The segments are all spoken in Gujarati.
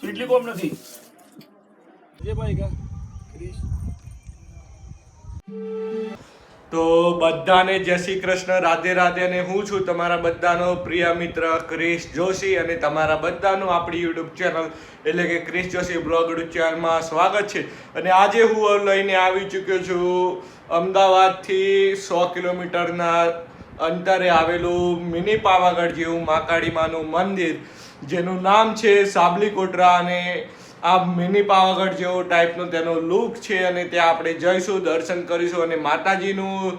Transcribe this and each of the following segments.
સ્પીડલી કોમ નથી. જે ભાઈ કા? તો બધાને જય શ્રી કૃષ્ણ રાધે રાધે અને હું છું તમારા બધાનો પ્રિય મિત્ર ક્રિશ જોશી અને તમારા બધાનું આપણી યુટ્યુબ ચેનલ એટલે કે ક્રિશ જોશી બ્લોગ યુટ્યુબ ચેનલમાં સ્વાગત છે. અને આજે હું લઈને આવી ચૂક્યો છું અમદાવાદથી સો કિલોમીટરના અંતરે આવેલું મિની પાવાગઢ જેવું મહાકાળીમાનું મંદિર. જેનું નામ છે સાબલી કોટરા અને આ મિની પાવાગઢ જેવો ટાઈપનો તેનો લુક છે અને ત્યાં આપણે જઈશું, દર્શન કરીશું અને માતાજીનું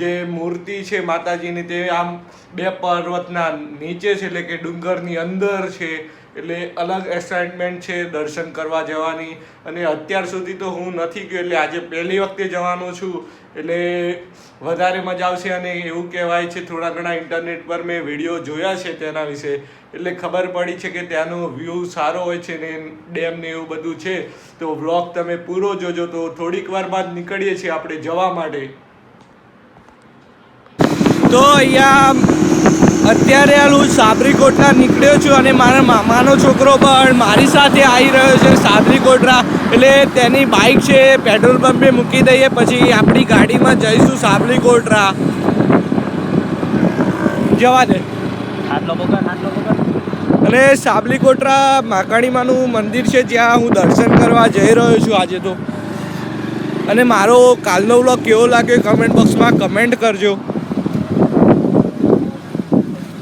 જે મૂર્તિ છે માતાજીની તે આમ બે પર્વતના નીચે છે, એટલે કે ડુંગરની અંદર છે, એટલે અલગ એસાઇનમેન્ટ છે દર્શન કરવા જવાની. અને અત્યાર સુધી તો હું નથી ગયો, એટલે આજે પહેલી વખતે જવાનો છું. એટલે વધારે મજા આવશે અને એવું કહેવાય છે, થોડા ઘણા ઇન્ટરનેટ પર મેં વીડિયો જોયા છે તેના વિશે. એટલે ખબર પડી છે કે ત્યાંનો વ્યૂ સારો હોય છે ને ડેમ ને એવું બધું છે. તો વ્લોગ તમે પૂરો જોજો, તો થોડીક વાર બાદ નીકળીએ છીએ આપણે જવા માટે. તો અહીંયા અત્યારે હાલ હું સાબરીકોટલા નીકળ્યો છું અને મારા મામાનો છોકરો પણ મારી સાથે આવી રહ્યો છે સાબરીકોટરા. એટલે તેની બાઇક છે પેટ્રોલ પંપે મૂકી દઈએ પછી આપણી ગાડીમાં જઈશું સાબરીકોટરા. જવા દે. આટલો બગા આટલો બગા અને સાબલીકોટરા માકાણીમાનું મંદિર છે જ્યાં હું દર્શન કરવા જઈ રહ્યો છું આજે તો. અને મારો કાલનો વ્લોગ કેવો લાગ્યો કમેન્ટ બોક્સમાં કમેન્ટ કરજો.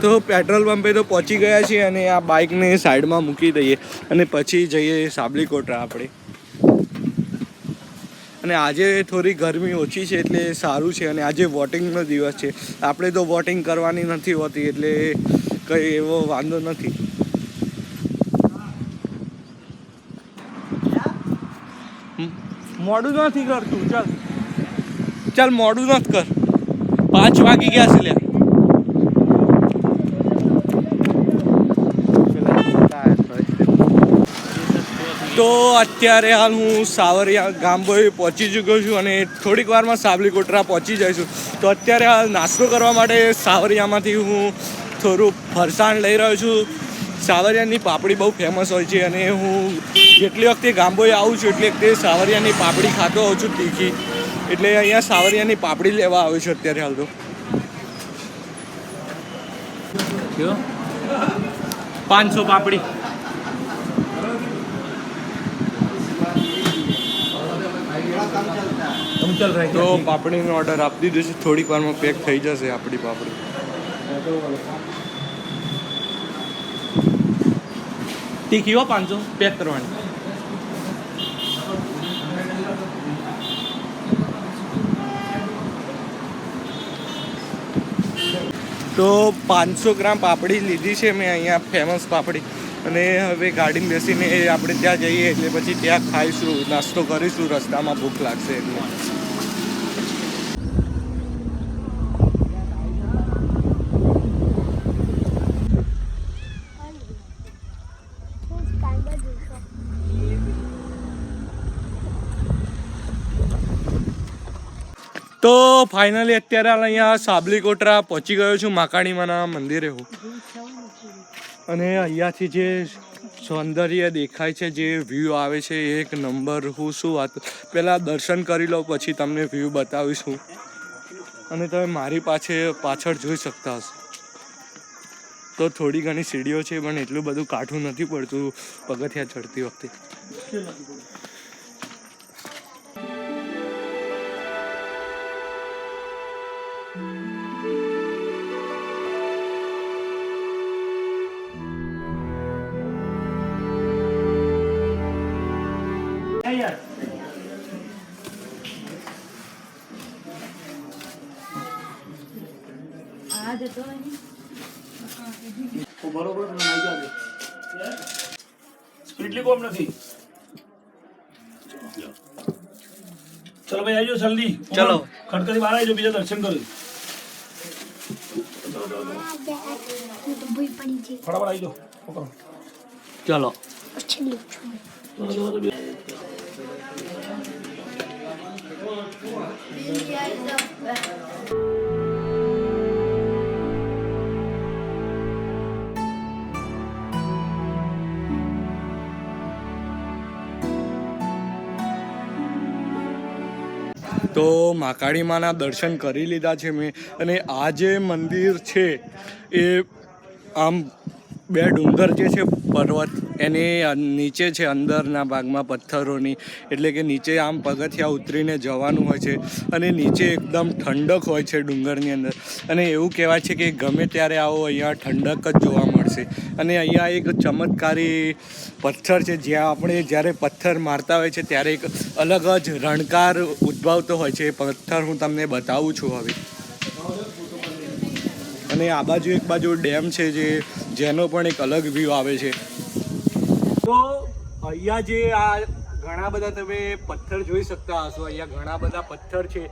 તો પેટ્રોલ પંપે તો પહોંચી ગયા છીએ અને આ બાઇકને સાઈડમાં મૂકી દઈએ અને પછી જઈએ સાબલીકોટરા આપણે. અને આજે થોડી ગરમી ઓછી છે એટલે સારું છે અને આજે વોટિંગનો દિવસ છે. આપણે તો વોટિંગ કરવાની નથી હોતી એટલે કંઈ એવો વાંધો નથી. મોડું નથી કરતું, ચાલ. ચાલ, મોડું નથી કર. પાંચ વાગી ગયા છે લ્યા. તો અત્યારે હાલ હું સાવરિયા ગામભોઈ પહોંચી ચૂક્યો છું અને થોડીક વારમાં સાબલીકોટરા પહોંચી જઈશું. તો અત્યારે હાલ નાસ્તો કરવા માટે સાવરિયામાંથી હું થોડું ફરસાણ લઈ રહ્યો છું. સાવરિયાની પાપડી બહુ ફેમસ હોય છે અને હું જેટલી વખતે ગામભોઈ આવું છું એટલી વખતે સાવરિયાની પાપડી ખાતો હોઉં છું તીખી. એટલે અહીંયા સાવરિયાની પાપડી લેવા આવ્યો છું અત્યારે હાલ તો. પાંચસો પાપડી. તો પાપડીનો ઓર્ડર આપી દીધો છે. થોડીક વારમાં પેક થઈ જશે આપણી પાપડી. તીખી હો પાંચસો? પેક કરવાની. તો પાંચસો ગ્રામ પાપડી લીધી છે મેં અહીંયા ફેમસ પાપડી. અને હવે ગાડીમાં બેસીને આપણે ત્યાં જઈએ એટલે પછી ત્યાં ખાઈશું, નાસ્તો કરીશું, રસ્તામાં ભૂખ લાગશે એટલે? તો ફાઇનલી અત્યારે અહીંયા અહીંયા સાબલીકોટરા પહોંચી ગયો છું, માકાણીમાના મંદિરે હું અને અહીંયાથી જે સૌંદર્ય દેખાય છે, જે વ્યૂ આવે છે એક નંબર હું શું વાત પહેલાં દર્શન કરી લો, પછી તમને વ્યૂ બતાવીશું. અને તમે મારી પાસે પાછળ જોઈ શકતા હશો. તો થોડી ઘણી સીડીઓ છે, પણ એટલું બધું કાઠું નથી પડતું, પગથિયા ચડતી વખતે. બરોબર સ્પીડલી કોમ નથી. ચલો ભાઈ આવજો જલ્દી. ચલો. ખડકરી બહાર આવજો બીજા દર્શન કરી. ફટાફટ આવજો ચલો. પછી લ્યો મા કાળી માના દર્શન કરી લીધા છે મેં. અને આ જે મંદિર છે, એ આમ બે ડુંગર જે છે પર્વત, એની નીચે છે અંદરના ભાગમાં પથ્થરોની. એટલે કે નીચે આમ પગથિયા ઉતરીને જવાનું હોય છે અને નીચે એકદમ ઠંડક હોય છે ડુંગરની અંદર. અને એવું કહેવાય છે કે ગમે ત્યારે આવો, અહીંયા ઠંડક જ જોવા મળશે અને અહીંયા એક ચમત્કારી પથ્થર છે. જ્યાં આપણે જ્યારે પથ્થર મારતા હોય છે, ત્યારે એક અલગ જ રણકાર ઉદ્ભવતો હોય છે. એ પથ્થર હું તમને બતાવું છું હવે. અને આ બાજુ એક બાજુ ડેમ છે, જે જેનો પણ એક અલગ વ્યૂ આવે છે. તો અહીંયા જે આ ઘણા બધા તમે પથ્થર જોઈ શકતા હશો. અહીંયા ઘણા બધા પથ્થર છે.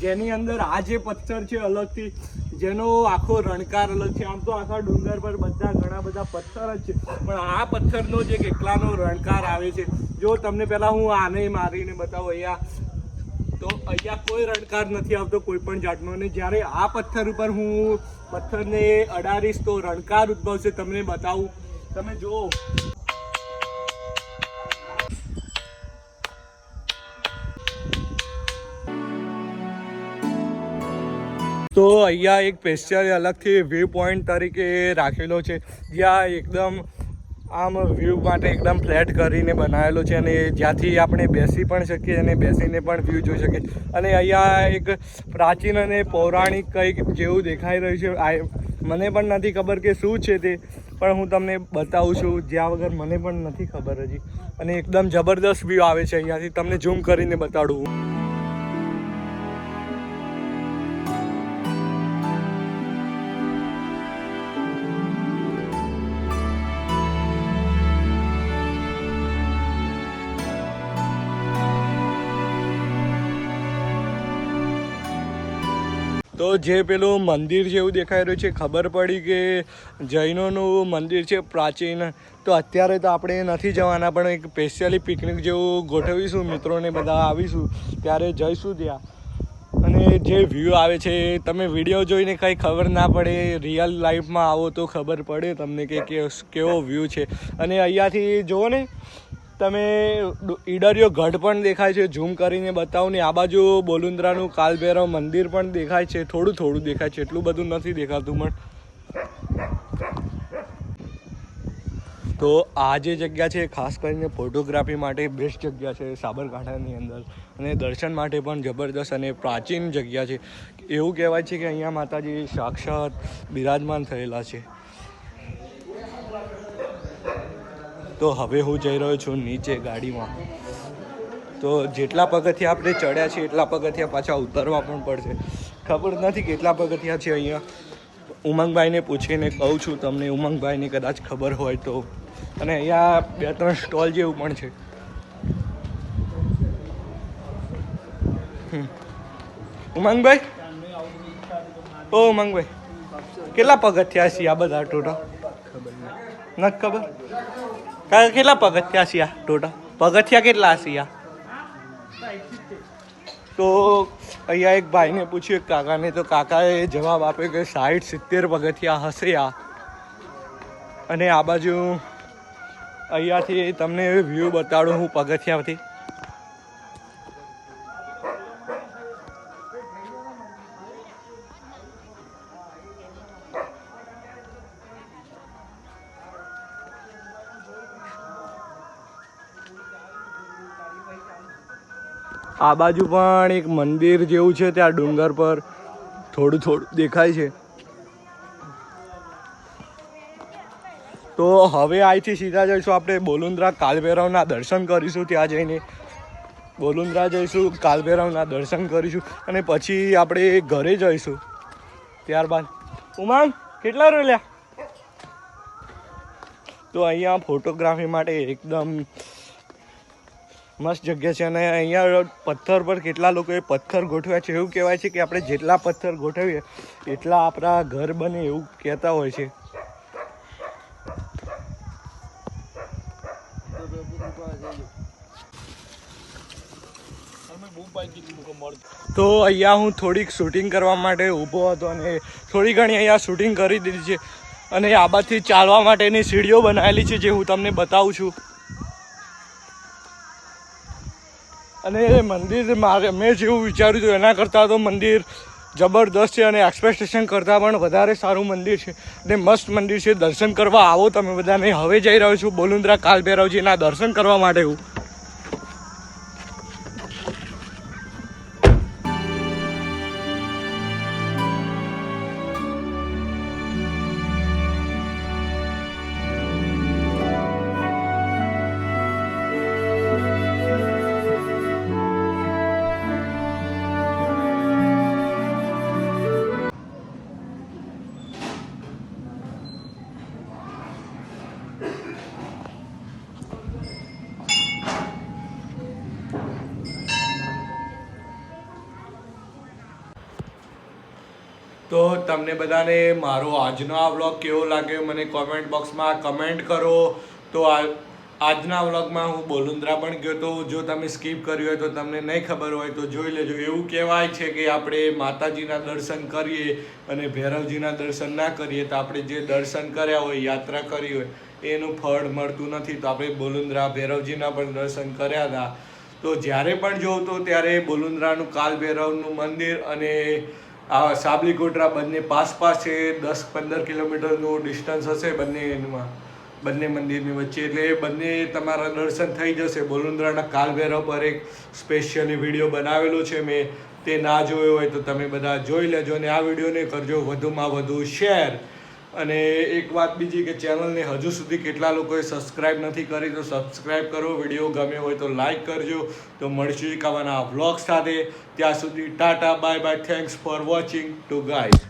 જેની અંદર આ જે પથ્થર છે, અલગથી જેનો આખો રણકાર અલગ છે. આમ તો આખા ડુંગર પર બધા ઘણા બધા પથ્થર જ છે. પણ આ પથ્થરનો જે કેટલાનો રણકાર આવે છે, જો તમને પહેલાં હું આને મારીને બતાવું અહીંયા, તો અહીંયા કોઈ રણકાર નથી આવતો કોઈ પણ જાતનો. અને જ્યારે આ પથ્થર ઉપર હું પથ્થરને અડાડીશ તો રણકાર ઉદ્ભવશે. તમને બતાવું. તમે જુઓ. તો અહીંયા એક સ્પેશિયલ અલગથી વ્યૂ પોઈન્ટ તરીકે રાખેલો છે. જ્યાં એકદમ આમ વ્યૂ માટે એકદમ ફ્લેટ કરીને બનાવેલો છે અને જ્યાંથી આપણે બેસી પણ શકીએ અને બેસીને પણ વ્યૂ જોઈ શકીએ. અને અહીંયા એક પ્રાચીન અને પૌરાણિક કંઈક જેવું દેખાઈ રહ્યું છે. મને પણ નથી ખબર કે શું છે તે, પણ હું તમને બતાવું છું. જ્યાં વગર મને પણ નથી ખબર હજી. અને એકદમ જબરદસ્ત વ્યૂ આવે છે અહીંયાથી. તમને ઝૂમ કરીને બતાડું તો જે પેલું મંદિર જેવું દેખાઈ રહ્યું છે, ખબર પડી કે જૈનોનું મંદિર છે પ્રાચીન. તો અત્યારે તો આપણે નથી જવાના, પણ એક સ્પેશિયલી પિકનિક જેવું ગોઠવીશું, મિત્રોને બધા આવીશું, ત્યારે જઈશું ત્યાં. અને જે વ્યૂ આવે છે, તમે વીડિયો જોઈને કંઈ ખબર ના પડે રિયલ લાઈફમાં આવો તો ખબર પડે તમને કે કેવો વ્યૂ છે. અને અહીંયાથી જુઓ ને તમે ઈડરિયો ગઢ પણ દેખાય છે. ઝૂમ કરીને બતાવું ને આ બાજુ બોલુંદ્રાનું કાલભૈરવ મંદિર પણ દેખાય છે. થોડું થોડું દેખાય છે. એટલું બધું નથી દેખાતું, પણ તો આ જે જગ્યા છે, ખાસ કરીને ફોટોગ્રાફી માટે બેસ્ટ જગ્યા છે સાબરકાંઠાની અંદર. અને દર્શન માટે પણ જબરદસ્ત અને પ્રાચીન જગ્યા છે. એવું કહેવાય છે કે અહીંયા માતાજી સાક્ષાત બિરાજમાન થયેલા છે. તો હવે હું જઈ રહ્યો છું નીચે ગાડીમાં. તો જેટલા પગથિયા આપણે ચડ્યા છીએ એટલા પગથિયા પાછા ઉતરવા પણ પડશે. ખબર નથી કેટલા પગથિયા છે અહીંયા. ઉમંગભાઈને પૂછીને કહું છું તમને ઉમંગભાઈને કદાચ ખબર હોય તો. અને અહીંયા બે ત્રણ સ્ટોલ જેવું પણ છે. ઉમંગભાઈ? ઓ ઉમંગભાઈ કેટલા પગથિયા છે આ બધા ટોટલ નથી ખબર? કાકા કેટલા પગથિયા છે ટોટલ? પગથિયા કેટલા હશે તો અહીંયા એક ભાઈને પૂછ્યું કાકાને તો કાકાએ જવાબ આપ્યો કે સાઠ સિત્તેર પગથિયા હશે આ. અને આ બાજુ અહીંયાથી તમને વ્યૂ બતાડું હું પગથિયાથી. આ બાજુ પણ એક મંદિર જેવું છે ત્યાં ડુંગર પર થોડું થોડું દેખાય છે. તો હવે અહીંથી સીધા જઈશું આપણે બોલુંદ્રા કાલભૈરવના દર્શન કરીશું ત્યાં જઈને. બોલુંદ્રા જઈશું, કાલભૈરવના દર્શન કરીશું અને પછી આપણે ઘરે જઈશું. ત્યારબાદ. ઉમાંગ, કેટલા રોલ્યા તો અહીંયા ફોટોગ્રાફી માટે એકદમ મસ્ત જગ્યા છે અને અહીંયા પથ્થર પર કેટલા લોકોએ પથ્થર ગોઠવ્યા છે એવું કહેવાય છે કે આપણે જેટલા પથ્થર ગોઠવીએ, એટલા આપણા ઘર બને એવું કહેતા હોય છે. તો અહીંયા હું થોડીક શૂટિંગ કરવા માટે ઊભો હતો અને થોડી ઘણી અહીંયા શૂટિંગ કરી દીધી છે અને આબાથી ચાલવા માટેની સીડીઓ બનાવેલી છે જે હું તમને બતાવું છું. અને એ મંદિર મારે મેં જેવું વિચાર્યું હતું એના કરતાં તો મંદિર જબરદસ્ત છે અને એક્સપેક્ટેશન કરતાં પણ વધારે સારું મંદિર છે. અને મસ્ત મંદિર છે. દર્શન કરવા આવો તમે બધાને. હવે જઈ રહ્યો છું બોલુંદ્રા કાલભૈરવજીના દર્શન કરવા માટે હું. તો તમને બધાને મારો આજનો આ વ્લોગ કેવો લાગ્યો મને કોમેન્ટ બોક્સમાં કમેન્ટ કરો. તો આજના વ્લોગમાં હું બોલુંદ્રા પણ ગયો તો જો તમે સ્કીપ કર્યું હોય તો તમને નહીં ખબર હોય તો જોઈ લેજો. એવું કહેવાય છે કે આપણે માતાજીના દર્શન કરીએ અને ભૈરવજીના દર્શન ના કરીએ તો આપણે જે દર્શન કર્યા હોય, યાત્રા કરી હોય, એનું ફળ મળતું નથી. તો આપણે બોલુંદ્રા, ભૈરવજીના પણ દર્શન કર્યા હતા. તો જ્યારે પણ જોઉં તો ત્યારે બોલુંદ્રાનું કાલ ભૈરવનું મંદિર અને આ સાબલી કોટરા બંને પાસ પાસ છે, દસ પંદર કિલોમીટરનું ડિસ્ટન્સ હશે બંને એમાં, બંને મંદિરની વચ્ચે. એટલે બંને તમારા દર્શન થઈ જશે. બોલુંદ્રાના કાલભૈરવ પર એક સ્પેશિયલી વીડિયો બનાવેલો છે. મેં તે ના જોયો હોય તો તમે બધા જોઈ લેજો અને આ વિડીયોને કરજો વધુમાં વધુ શેર. અને એક વાત બીજી કે ચેનલને હજુ સુધી કેટલા લોકોએ સબસ્ક્રાઇબ નથી કરી, તો સબસ્ક્રાઇબ કરો. વીડિયો ગમ્યો હોય તો લાઈક કરજો. તો મળશું એક આવાના વ્લોગ સાથે. ત્યાં સુધી tata bye bye thanks for watching to guys